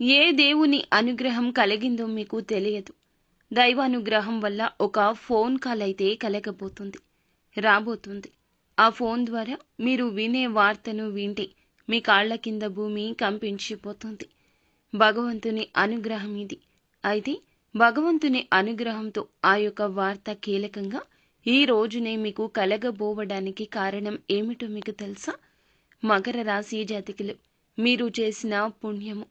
ఏ దేవుని అనుగ్రహం కలిగిందో మీకు తెలియదు. దైవానుగ్రహం వల్ల ఒక ఫోన్ కాల్ అయితే కలగబోతుంది రాబోతుంది. ఆ ఫోన్ ద్వారా మీరు వినే వార్తను వింటే మీ కాళ్ళ కింద భూమి కంపించిపోతుంది. భగవంతుని అనుగ్రహం ఇది. అయితే భగవంతుని అనుగ్రహంతో ఆ యొక్క వార్త కీలకంగా ఈ రోజునే మీకు కలగబోవడానికి కారణం ఏమిటో మీకు తెలుసా? మకర రాశి జాతికులు మీరు చేసిన పుణ్యము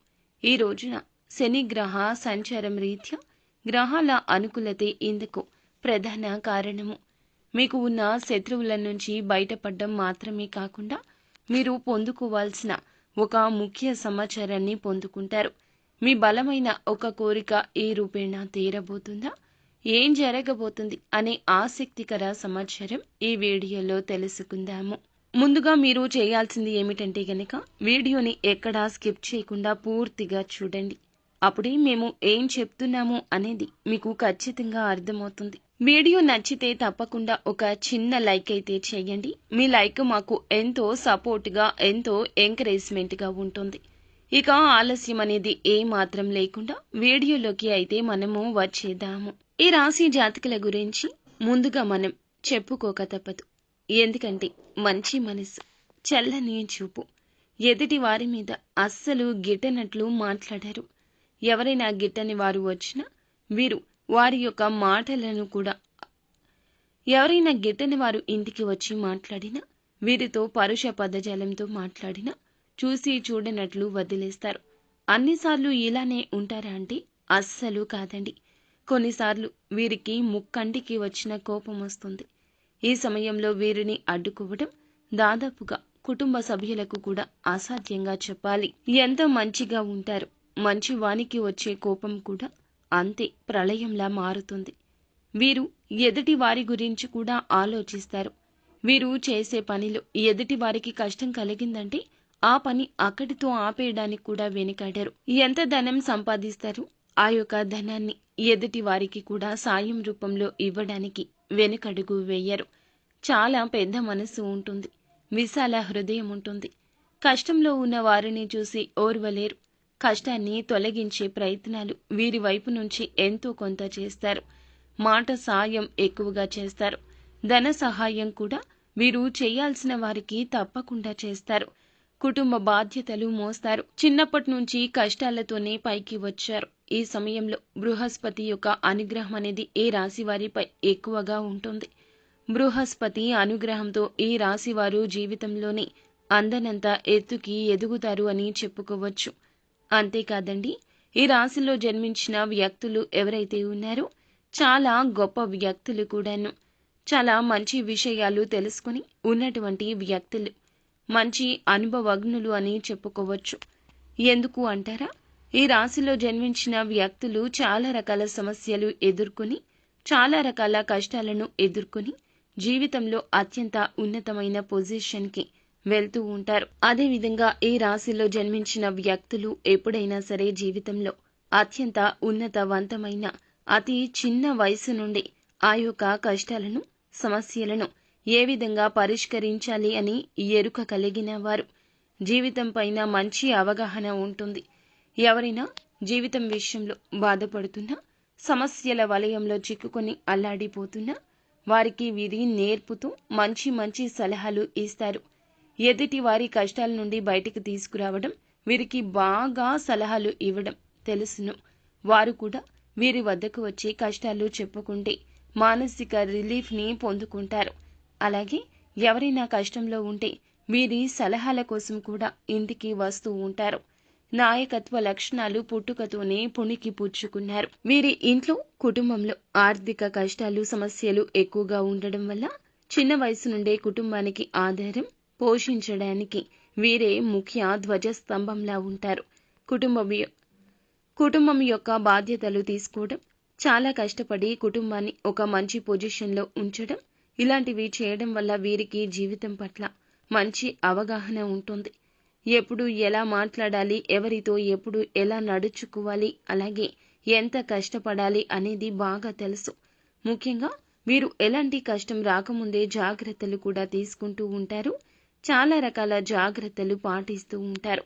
ఈ రోజున శని గ్రహ సంచారం రీత్యా గ్రహాల అనుకూలతే ఇందుకు ప్రధాన కారణము. మీకు ఉన్న శత్రువుల నుంచి బయటపడడం మాత్రమే కాకుండా మీరు పొందుకోవాల్సిన ఒక ముఖ్య సమాచారాన్ని పొందుకుంటారు. మీ బలమైన ఒక కోరిక ఏ రూపేణా తీరబోతుందా? ఏం జరగబోతుంది? అనే ఆసక్తికర సమాచారం ఈ వీడియోలో తెలుసుకుందాము. ముందుగా మీరు చేయాల్సింది ఏమిటంటే గనక వీడియోని ఎక్కడా స్కిప్ చేయకుండా పూర్తిగా చూడండి. అప్పుడే మేము ఏం చెప్తున్నాము అనేది మీకు ఖచ్చితంగా అర్థమవుతుంది. వీడియో నచ్చితే తప్పకుండా ఒక చిన్న లైక్ అయితే చేయండి. మీ లైక్ మాకు ఎంతో సపోర్ట్గా ఎంతో ఎంకరేజ్మెంట్గా ఉంటుంది. ఇక ఆలస్యం అనేది ఏ మాత్రం లేకుండా వీడియోలోకి అయితే మనము వచ్చేద్దాము. ఈ రాశి జాతకుల గురించి ముందుగా మనం చెప్పుకోక తప్పదు. ఎందుకంటే మంచి మనసు. చల్లని చూపు. ఎదుటి వారి మీద అస్సలు గిట్టనట్లు మాట్లాడారు. ఎవరైనా గిట్టని వారు వచ్చినా వీరు వారి యొక్క మాటలను కూడా ఎవరైనా గిట్టని వారు ఇంటికి వచ్చి మాట్లాడినా వీరితో పరుష పదజాలంతో మాట్లాడినా చూసి చూడనట్లు వదిలేస్తారు. అన్నిసార్లు ఇలానే ఉంటారా అంటే? అస్సలు కాదండి. కొన్నిసార్లు వీరికి ముక్కంటికి వచ్చిన కోపం వస్తుంది. ఈ సమయంలో వీరిని అడ్డుకోవడం దాదాపుగా కుటుంబ సభ్యులకు కూడా అసాధ్యంగా చెప్పాలి. ఎంత మంచిగా ఉంటారు మంచి వానికి వచ్చే కోపం కూడా అంతే ప్రళయంలా మారుతుంది. వీరు ఎదుటి వారి గురించి కూడా ఆలోచిస్తారు. వీరు చేసే పనిలో ఎదుటి వారికి కష్టం కలిగిందంటే ఆ పని అక్కడితో ఆపేయడానికి కూడా వెనుకాడారు. ఎంత ధనం సంపాదిస్తారు ఆ యొక్క ధనాన్ని ఎదుటి వారికి కూడా సాయం రూపంలో ఇవ్వడానికి వెనుకడుగు వేయరు. చాలా పెద్ద మనసు ఉంటుంది. విశాల హృదయం ఉంటుంది. కష్టంలో ఉన్న వారిని చూసి ఓర్వలేరు. కష్టాన్ని తొలగించే ప్రయత్నాలు వీరి వైపు నుంచి ఎంతో కొంత చేస్తారు. మాట సాయం ఎక్కువగా చేస్తారు. ధన సహాయం కూడా వీరు చేయాల్సిన వారికి తప్పకుండా చేస్తారు. కుటుంబ బాధ్యతలు మోస్తారు. చిన్నప్పటి నుంచి కష్టాలతోనే పైకి వచ్చారు. ఈ సమయంలో బృహస్పతి యొక్క అనుగ్రహం అనేది ఏ రాశి వారిపై ఎక్కువగా ఉంటుంది? బృహస్పతి అనుగ్రహంతో ఈ రాశివారు జీవితంలోని అందనంత ఎత్తుకి ఎదుగుతారు అని చెప్పుకోవచ్చు. అంతేకాదండి ఈ రాశిలో జన్మించిన వ్యక్తులు ఎవరైతే ఉన్నారో చాలా గొప్ప వ్యక్తులు కూడాను. చాలా మంచి విషయాలు తెలుసుకుని ఉన్నటువంటి వ్యక్తులు. మంచి అనుభవజ్ఞులు అని చెప్పుకోవచ్చు. ఎందుకు అంటారా? ఈ రాశిలో జన్మించిన వ్యక్తులు చాలా రకాల సమస్యలు ఎదుర్కొని చాలా రకాల కష్టాలను ఎదుర్కొని జీవితంలో అత్యంత ఉన్నతమైన పొజిషన్కి వెళ్తూ ఉంటారు. అదేవిధంగా ఈ రాశిలో జన్మించిన వ్యక్తులు ఎప్పుడైనా సరే జీవితంలో అత్యంత ఉన్నతవంతమైన అతి చిన్న వయసు నుండి ఆ యొక్క కష్టాలను సమస్యలను ఏ విధంగా పరిష్కరించాలి అని ఎరుక కలిగిన వారు. జీవితం పైన మంచి అవగాహన ఉంటుంది. ఎవరైనా జీవితం విషయంలో బాధపడుతున్నా సమస్యల వలయంలో చిక్కుకొని అల్లాడిపోతున్నా వారికి విధి నేర్పుతూ మంచి మంచి సలహాలు ఇస్తారు. ఎదుటి వారి కష్టాల నుండి బయటికి తీసుకురావడం వీరికి బాగా సలహాలు ఇవ్వడం తెలుసును. వారు కూడా వీరి వద్దకు వచ్చి కష్టాలు చెప్పుకుంటే మానసిక రిలీఫ్ని పొందుకుంటారు. అలాగే ఎవరైనా కష్టంలో ఉంటే వీరి సలహాల కోసం కూడా ఇంటికి వస్తూ ఉంటారు. నాయకత్వ లక్షణాలు పుట్టుకతోనే పుణికి పుచ్చుకున్నారు. వీరి ఇంట్లో కుటుంబంలో ఆర్థిక కష్టాలు సమస్యలు ఎక్కువగా ఉండడం వల్ల చిన్న వయసు నుండే కుటుంబానికి ఆధారం పోషించడానికి వీరే ముఖ్య ధ్వజస్తంభంలా ఉంటారు. కుటుంబం కుటుంబం యొక్క బాధ్యతలు తీసుకోవడం చాలా కష్టపడి కుటుంబాన్ని ఒక మంచి పొజిషన్లో ఉంచడం ఇలాంటివి చేయడం వల్ల వీరికి జీవితం పట్ల మంచి అవగాహన ఉంటుంది. ఎప్పుడు ఎలా మాట్లాడాలి ఎవరితో ఎప్పుడు ఎలా నడుచుకోవాలి అలాగే ఎంత కష్టపడాలి అనేది బాగా తెలుసు. ముఖ్యంగా వీరు ఎలాంటి కష్టం రాకముందే జాగ్రత్తలు కూడా తీసుకుంటూ ఉంటారు. చాలా రకాల జాగ్రత్తలు పాటిస్తూ ఉంటారు.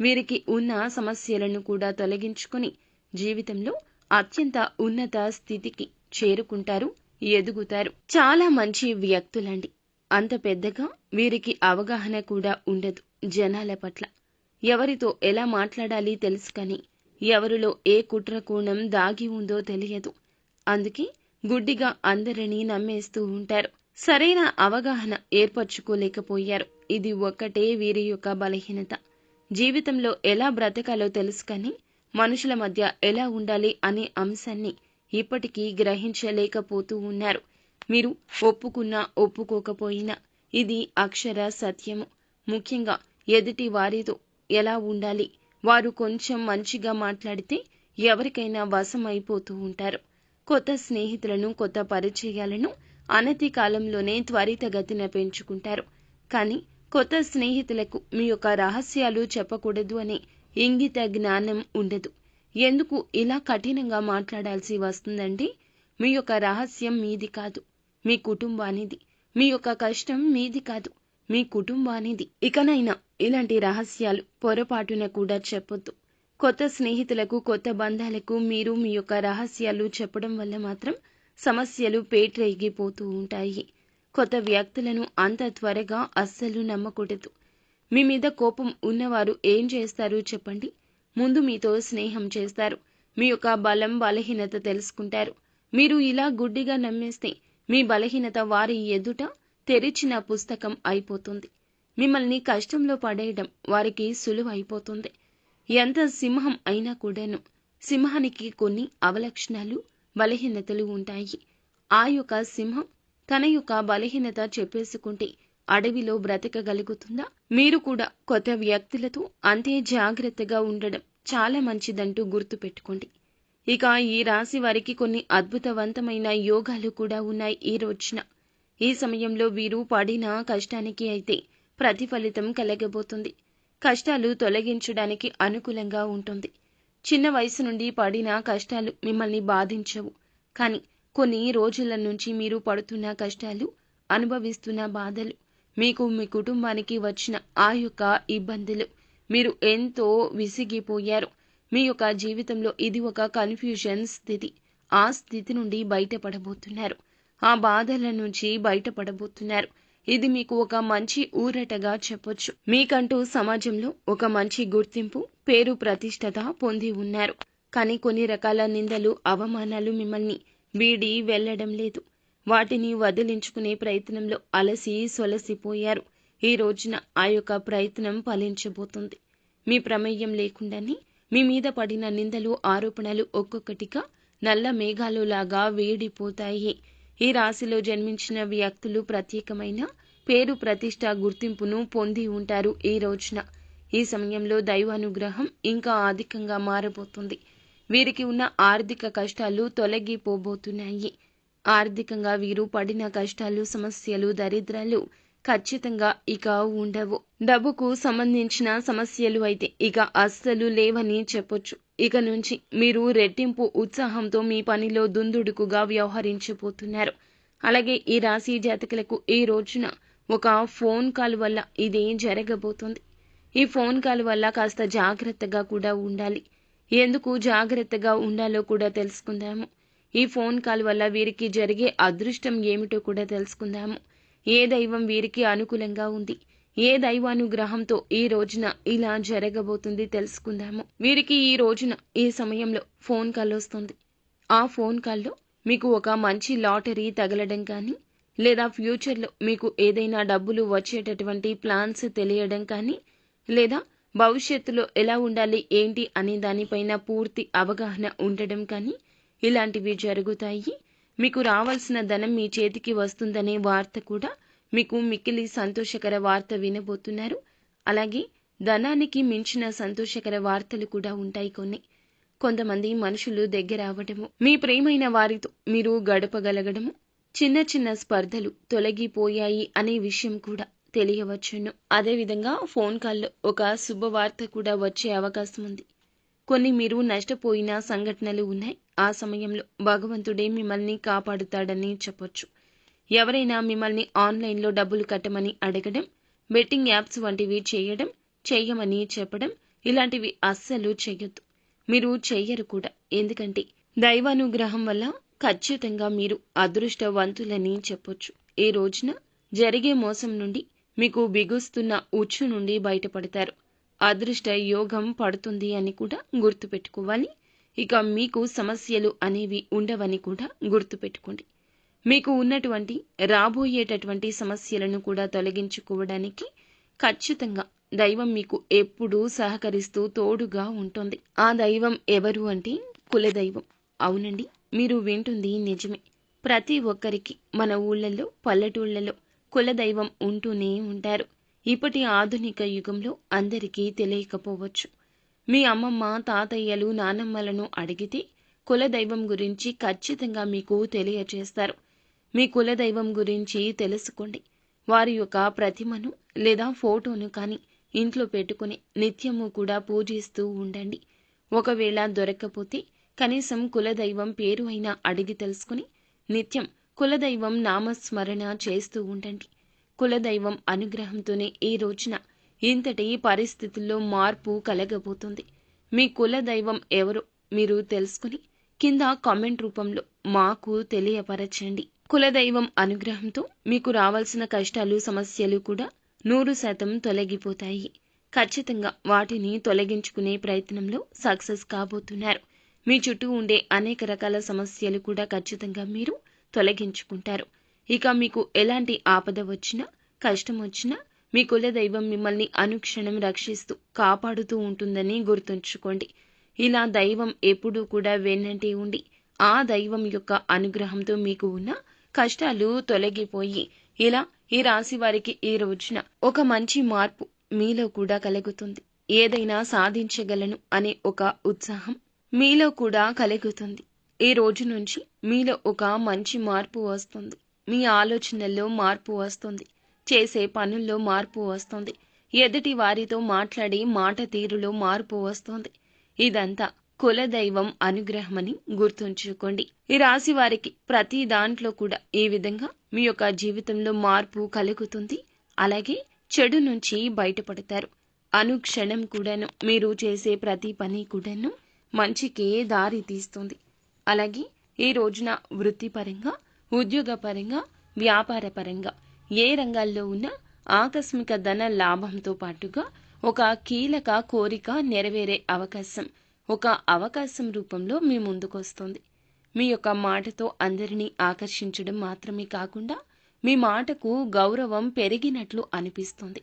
వీరికి ఉన్న సమస్యలను కూడా తొలగించుకొని జీవితంలో అత్యంత ఉన్నత స్థితికి చేరుకుంటారు ఎదుగుతారు. చాలా మంచి వ్యక్తులండి. అంత పెద్దగా వీరికి అవగాహన కూడా ఉండదు. జనాల పట్ల. ఎవరితో ఎలా మాట్లాడాలి తెలుసు కానీ ఎవరిలో ఏ కుట్ర కోణం దాగి ఉందో తెలియదు. అందుకే గుడ్డిగా అందరినీ నమ్మేస్తూ ఉంటారు. సరైన అవగాహన ఏర్పరచుకోలేకపోయారు. ఇది ఒక్కటే వీరి యొక్క బలహీనత. జీవితంలో ఎలా బ్రతకాలో తెలుసు కానీ మనుషుల మధ్య ఎలా ఉండాలి అనే అంశాన్ని ఇప్పటికీ గ్రహించలేకపోతూ ఉన్నారు. మీరు ఒప్పుకున్నా ఒప్పుకోకపోయినా ఇది అక్షర సత్యము. ముఖ్యంగా ఎదుటి వారితో ఎలా ఉండాలి? వారు కొంచెం మంచిగా మాట్లాడితే ఎవరికైనా వశం అయిపోతూ ఉంటారు. కొత్త స్నేహితులను కొత్త పరిచయాలను అనతి కాలంలోనే త్వరితగతిన పెంచుకుంటారు. కానీ కొత్త స్నేహితులకు మీ యొక్క రహస్యాలు చెప్పకూడదు అనే ఇంగిత జ్ఞానం ఉండదు. ఎందుకు ఇలా కఠినంగా మాట్లాడాల్సి వస్తుందంటే మీ యొక్క రహస్యం మీది కాదు. మీ కుటుంబానిది. మీ యొక్క కష్టం మీది కాదు. మీ కుటుంబానిది. ఇకనైనా ఇలాంటి రహస్యాలు పొరపాటున కూడా చెప్పొద్దు. కొత్త స్నేహితులకు కొత్త బంధాలకు మీరు మీ యొక్క రహస్యాలు చెప్పడం వల్ల మాత్రం సమస్యలు పేట్రేగిపోతూ ఉంటాయి. కొత్త వ్యక్తులను అంత త్వరగా అస్సలు నమ్మకూడదు. మీ మీద కోపం ఉన్నవారు ఏం చేస్తారు చెప్పండి. ముందు మీతో స్నేహం చేస్తారు. మీ యొక్క బలం బలహీనత తెలుసుకుంటారు. మీరు ఇలా గుడ్డిగా నమ్మేస్తే మీ బలహీనత వారి ఎదుట తెరిచిన పుస్తకం అయిపోతుంది. మిమ్మల్ని కష్టంలో పడేయడం వారికి సులువైపోతుంది. ఎంత సింహం అయినా కూడాను సింహానికి కొన్ని అవలక్షణాలు బలహీనతలు ఉంటాయి. ఆ యొక్క సింహం తన యొక్క బలహీనత చెప్పేసుకుంటే అడవిలో బ్రతకగలుగుతుందా? మీరు కూడా కొత్త వ్యక్తులతో అంతే జాగ్రత్తగా ఉండడం చాలా మంచిదంటూ గుర్తుపెట్టుకోండి. ఇక ఈ రాశి వారికి కొన్ని అద్భుతవంతమైన యోగాలు కూడా ఉన్నాయి ఈ రోజున. ఈ సమయంలో వీరు పడిన కష్టానికి అయితే ప్రతిఫలితం కలగబోతుంది. కష్టాలు తొలగించడానికి అనుకూలంగా ఉంటుంది. చిన్న వయసు నుండి పడిన కష్టాలు మిమ్మల్ని బాధించవు. కానీ కొన్ని రోజుల నుంచి మీరు పడుతున్న కష్టాలు అనుభవిస్తున్న బాధలు మీకు మీ కుటుంబానికి వచ్చిన ఆ యొక్క ఇబ్బందులు మీరు ఎంతో విసిగిపోయారు. మీ యొక్క జీవితంలో ఇది ఒక కన్ఫ్యూజన్ స్థితి. ఆ స్థితి నుండి బయటపడబోతున్నారు. ఆ బాధల నుంచి బయటపడబోతున్నారు. ఇది మీకు ఒక మంచి ఊరటగా చెప్పొచ్చు. మీకంటూ సమాజంలో ఒక మంచి గుర్తింపు పేరు ప్రతిష్టత పొంది ఉన్నారు. కానీ కొన్ని రకాల నిందలు అవమానాలు మిమ్మల్ని వీడి వెళ్ళడం లేదు. వాటిని వదిలించుకునే ప్రయత్నంలో అలసి సొలసిపోయారు. ఈ రోజున ఆ యొక్క ప్రయత్నం ఫలించబోతుంది. మీ ప్రమేయం లేకుండానే మీ మీద పడిన నిందలు ఆరోపణలు ఒక్కొక్కటిగా నల్ల మేఘాలులాగా వేడిపోతాయి. ఈ రాశిలో జన్మించిన వ్యక్తులు ప్రత్యేకమైన పేరు ప్రతిష్ట గుర్తింపును పొంది ఉంటారు ఈ రోజున. ఈ సమయంలో దైవానుగ్రహం ఇంకా అధికంగా మారబోతుంది. వీరికి ఉన్న ఆర్థిక కష్టాలు తొలగిపోబోతున్నాయి. ఆర్థికంగా వీరు పడిన కష్టాలు సమస్యలు దరిద్రాలు ఖచ్చితంగా ఇక ఉండవు. డబ్బుకు సంబంధించిన సమస్యలు అయితే ఇక అస్సలు లేవని చెప్పొచ్చు. ఇక నుంచి మీరు రెట్టింపు ఉత్సాహంతో మీ పనిలో దుందుడుకుగా వ్యవహరించబోతున్నారు. అలాగే ఈ రాశి జాతకులకు ఈ రోజున ఒక ఫోన్ కాల్ వల్ల ఇదే జరగబోతుంది. ఈ ఫోన్ కాల్ వల్ల కాస్త జాగ్రత్తగా కూడా ఉండాలి. ఎందుకు జాగ్రత్తగా ఉండాలో కూడా తెలుసుకుందాము. ఈ ఫోన్ కాల్ వల్ల వీరికి జరిగే అదృష్టం ఏమిటో కూడా తెలుసుకుందాము. ఏ దైవం వీరికి అనుకూలంగా ఉంది? ఏ దైవానుగ్రహంతో ఈ రోజున ఇలా జరగబోతుంది తెలుసుకుందాము. వీరికి ఈ రోజున ఈ సమయంలో ఫోన్ కాల్ వస్తుంది. ఆ ఫోన్ కాల్లో మీకు ఒక మంచి లాటరీ తగలడం కానీ లేదా ఫ్యూచర్లో మీకు ఏదైనా డబ్బులు వచ్చేటటువంటి ప్లాన్స్ తెలియడం కానీ లేదా భవిష్యత్తులో ఎలా ఉండాలి ఏంటి అనే దానిపైన పూర్తి అవగాహన ఉండడం కానీ ఇలాంటివి జరుగుతాయి. మీకు రావాల్సిన ధనం మీ చేతికి వస్తుందనే వార్త కూడా మీకు మిక్కిలి సంతోషకర వార్త వినబోతున్నారు. అలాగే ధనానికి మించిన సంతోషకర వార్తలు కూడా ఉంటాయి కొన్ని. కొంతమంది మనుషులు దగ్గర అవ్వడము మీ ప్రేమైన వారితో మీరు గడపగలగడము చిన్న చిన్న స్పర్ధలు తొలగిపోయాయి అనే విషయం కూడా తెలియవచ్చును. అదేవిధంగా ఫోన్ కాల్లో ఒక శుభవార్త కూడా వచ్చే అవకాశం ఉంది. కొన్ని మీరు నష్టపోయిన సంఘటనలు ఉన్నాయి. ఆ సమయంలో భగవంతుడే మిమ్మల్ని కాపాడుతాడని చెప్పొచ్చు. ఎవరైనా మిమ్మల్ని ఆన్లైన్లో డబ్బులు కట్టమని అడగడం బెట్టింగ్ యాప్స్ వంటివి చేయడం చేయమని చెప్పడం ఇలాంటివి అస్సలు చెయ్యొద్దు. మీరు చెయ్యరు కూడా. ఎందుకంటే దైవానుగ్రహం వల్ల ఖచ్చితంగా మీరు అదృష్టవంతులని చెప్పొచ్చు. ఈ రోజున జరిగే మోసం నుండి మీకు బిగుస్తున్న ఉచ్చు నుండి బయటపడతారు. అదృష్ట యోగం పడుతుంది అని కూడా గుర్తుపెట్టుకోవాలి. ఇక మీకు సమస్యలు అనేవి ఉండవని కూడా గుర్తుపెట్టుకోండి. మీకు ఉన్నటువంటి రాబోయేటటువంటి సమస్యలను కూడా తొలగించుకోవడానికి ఖచ్చితంగా దైవం మీకు ఎప్పుడూ సహకరిస్తూ తోడుగా ఉంటుంది. ఆ దైవం ఎవరు అంటే కులదైవం. అవునండి మీరు వింటుంది నిజమే. ప్రతి ఒక్కరికి మన ఊళ్ళల్లో పల్లెటూళ్ళలో కులదైవం ఉంటూనే ఉంటారు. ఇప్పటి ఆధునిక యుగంలో అందరికీ తెలియకపోవచ్చు. మీ అమ్మమ్మ తాతయ్యలు నానమ్మలను అడిగితే కులదైవం గురించి ఖచ్చితంగా మీకు తెలియచేస్తారు. మీ కులదైవం గురించి తెలుసుకోండి. వారి యొక్క ప్రతిమను లేదా ఫోటోను కానీ ఇంట్లో పెట్టుకుని నిత్యము కూడా పూజిస్తూ ఉండండి. ఒకవేళ దొరక్కపోతే కనీసం కులదైవం పేరు అయినా అడిగి తెలుసుకుని నిత్యం కులదైవం నామస్మరణ చేస్తూ ఉండండి. కులదైవం అనుగ్రహంతోనే ఈ రోజున ఇంతటి పరిస్థితుల్లో మార్పు కలగబోతుంది. మీ కులదైవం ఎవరో మీరు తెలుసుకుని కింద కామెంట్ రూపంలో మాకు తెలియపరచండి. కులదైవం అనుగ్రహంతో మీకు రావాల్సిన కష్టాలు సమస్యలు కూడా నూరు శాతం తొలగిపోతాయి. ఖచ్చితంగా వాటిని తొలగించుకునే ప్రయత్నంలో సక్సెస్ కాబోతున్నారు. మీ చుట్టూ ఉండే అనేక రకాల సమస్యలు కూడా ఖచ్చితంగా మీరు తొలగించుకుంటారు. ఇక మీకు ఎలాంటి ఆపద వచ్చినా కష్టం వచ్చినా మీ కులదైవం మిమ్మల్ని అనుక్షణం రక్షిస్తూ కాపాడుతూ ఉంటుందని గుర్తుంచుకోండి. ఇలా దైవం ఎప్పుడూ కూడా వెన్నంటి ఉండి ఆ దైవం యొక్క అనుగ్రహంతో మీకు ఉన్న కష్టాలు తొలగిపోయి ఇలా ఈ రాశి వారికి ఈ రోజున ఒక మంచి మార్పు మీలో కూడా కలుగుతుంది. ఏదైనా సాధించగలను అనే ఒక ఉత్సాహం మీలో కూడా కలుగుతుంది. ఈ రోజు నుంచి మీలో ఒక మంచి మార్పు వస్తుంది. మీ ఆలోచనల్లో మార్పు వస్తుంది. చేసే పనుల్లో మార్పు వస్తుంది. ఎదుటి వారితో మాట్లాడే మాట తీరులో మార్పు వస్తుంది. ఇదంతా కులదైవం అనుగ్రహమని గుర్తుంచుకోండి. ఈ రాశి వారికి ప్రతి దాంట్లో కూడా ఈ విధంగా మీ యొక్క జీవితంలో మార్పు కలుగుతుంది. అలాగే చెడు నుంచి బయటపడతారు. అనుక్షణం కూడాను మీరు చేసే ప్రతి పని కూడాను మంచికే దారి తీస్తుంది. అలాగే ఈ రోజున వృత్తిపరంగా ఉద్యోగపరంగా వ్యాపారపరంగా ఏ రంగాల్లో ఉన్నా ఆకస్మిక ధన లాభంతో పాటుగా ఒక కీలక కోరిక నెరవేరే అవకాశం ఒక అవకాశం రూపంలో మీ ముందుకొస్తుంది. మీ యొక్క మాటతో అందరినీ ఆకర్షించడం మాత్రమే కాకుండా మీ మాటకు గౌరవం పెరిగినట్లు అనిపిస్తుంది.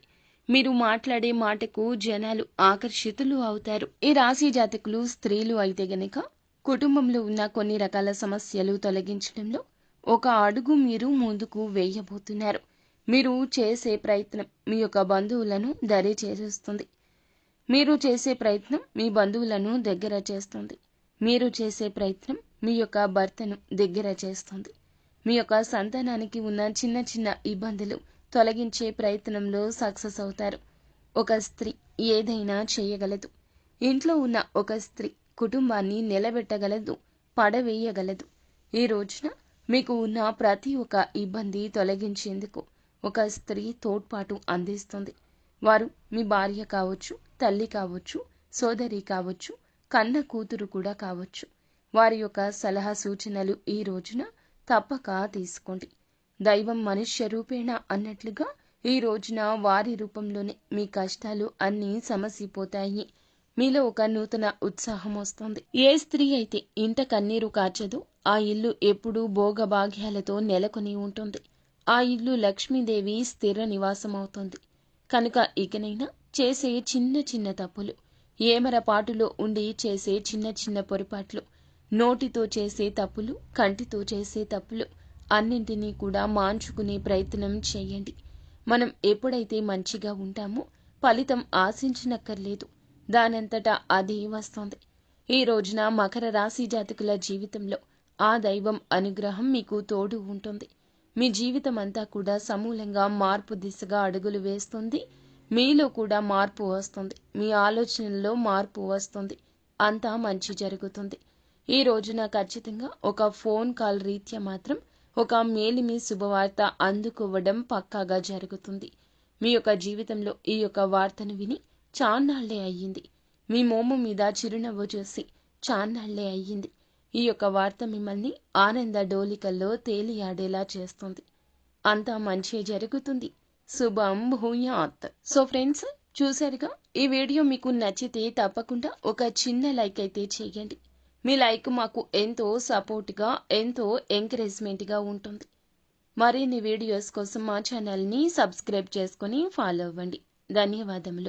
మీరు మాట్లాడే మాటకు జనాలు ఆకర్షితులు అవుతారు. ఈ రాశి జాతకులు స్త్రీలు అయితే గనక కుటుంబంలో ఉన్న కొన్ని రకాల సమస్యలు తొలగించడంలో ఒక అడుగు మీరు ముందుకు వేయబోతున్నారు. మీరు చేసే ప్రయత్నం మీ యొక్క బంధువులను దరి చేసేస్తుంది. మీరు చేసే ప్రయత్నం మీ బంధువులను దగ్గర చేస్తుంది. మీరు చేసే ప్రయత్నం మీ యొక్క భర్తను దగ్గర చేస్తుంది. మీ యొక్క సంతానానికి ఉన్న చిన్న చిన్న ఇబ్బందులు తొలగించే ప్రయత్నంలో సక్సెస్ అవుతారు. ఒక స్త్రీ ఏదైనా చేయగలదు. ఇంట్లో ఉన్న ఒక స్త్రీ కుటుంబాన్ని నిలబెట్టగలదు పడవేయగలదు. ఈ రోజున మీకు ఉన్న ప్రతి ఒక్క ఇబ్బంది తొలగించేందుకు ఒక స్త్రీ తోడ్పాటు అందిస్తుంది. వారు మీ భార్య కావచ్చు తల్లి కావచ్చు సోదరి కావచ్చు కన్న కూతురు కూడా కావచ్చు. వారి యొక్క సలహా సూచనలు ఈ రోజున తప్పక తీసుకోండి. దైవం మనుష్య రూపేణ అన్నట్లుగా ఈ రోజున వారి రూపంలోనే మీ కష్టాలు అన్నీ సమసిపోతాయి. మీలో ఒక నూతన ఉత్సాహం వస్తుంది. ఏ స్త్రీ అయితే ఇంట కన్నీరు కార్చదో ఆ ఇల్లు ఎప్పుడూ భోగభాగ్యాలతో నెలకొని ఉంటుంది. ఆ ఇల్లు లక్ష్మీదేవి స్థిర నివాసమవుతుంది. కనుక ఇకనైనా చేసే చిన్న చిన్న తప్పులు ఏమరపాటులో ఉండి చేసే చిన్న చిన్న పొరపాట్లు నోటితో చేసే తప్పులు కంటితో చేసే తప్పులు అన్నింటినీ కూడా మాంచుకునే ప్రయత్నం చేయండి. మనం ఎప్పుడైతే మంచిగా ఉంటామో ఫలితం ఆశించనక్కర్లేదు. దానంతటా అదే వస్తుంది. ఈ రోజున మకర రాశి జాతకుల జీవితంలో ఆ దైవం అనుగ్రహం మీకు తోడు ఉంటుంది. మీ జీవితం అంతా కూడా సమూలంగా మార్పు దిశగా అడుగులు వేస్తుంది. మీలో కూడా మార్పు వస్తుంది. మీ ఆలోచనల్లో మార్పు వస్తుంది. అంతా మంచి జరుగుతుంది. ఈ రోజున ఖచ్చితంగా ఒక ఫోన్ కాల్ రీత్యా మాత్రం ఒక మేలిమి శుభవార్త అందుకోవడం పక్కాగా జరుగుతుంది. మీ యొక్క జీవితంలో ఈ యొక్క వార్తను విని చాన్నాళ్ళే అయ్యింది. మీ మోము మీద చిరునవ్వు చూసి చాన్నాళ్ళే అయ్యింది. ఈ యొక్క వార్త మిమ్మల్ని ఆనంద డోలికల్లో తేలియాడేలా చేస్తుంది. అంతా మంచి జరుగుతుంది. శుభం భూయాత్. సో ఫ్రెండ్స్ చూసారుగా ఈ వీడియో మీకు నచ్చితే తప్పకుండా ఒక చిన్న లైక్ అయితే చేయండి. మీ లైక్ మాకు ఎంతో సపోర్ట్గా ఎంతో ఎంకరేజ్మెంట్గా ఉంటుంది. మరిన్ని వీడియోస్ కోసం మా ఛానల్ని సబ్స్క్రైబ్ చేసుకొని ఫాలో అవ్వండి. ధన్యవాదములు.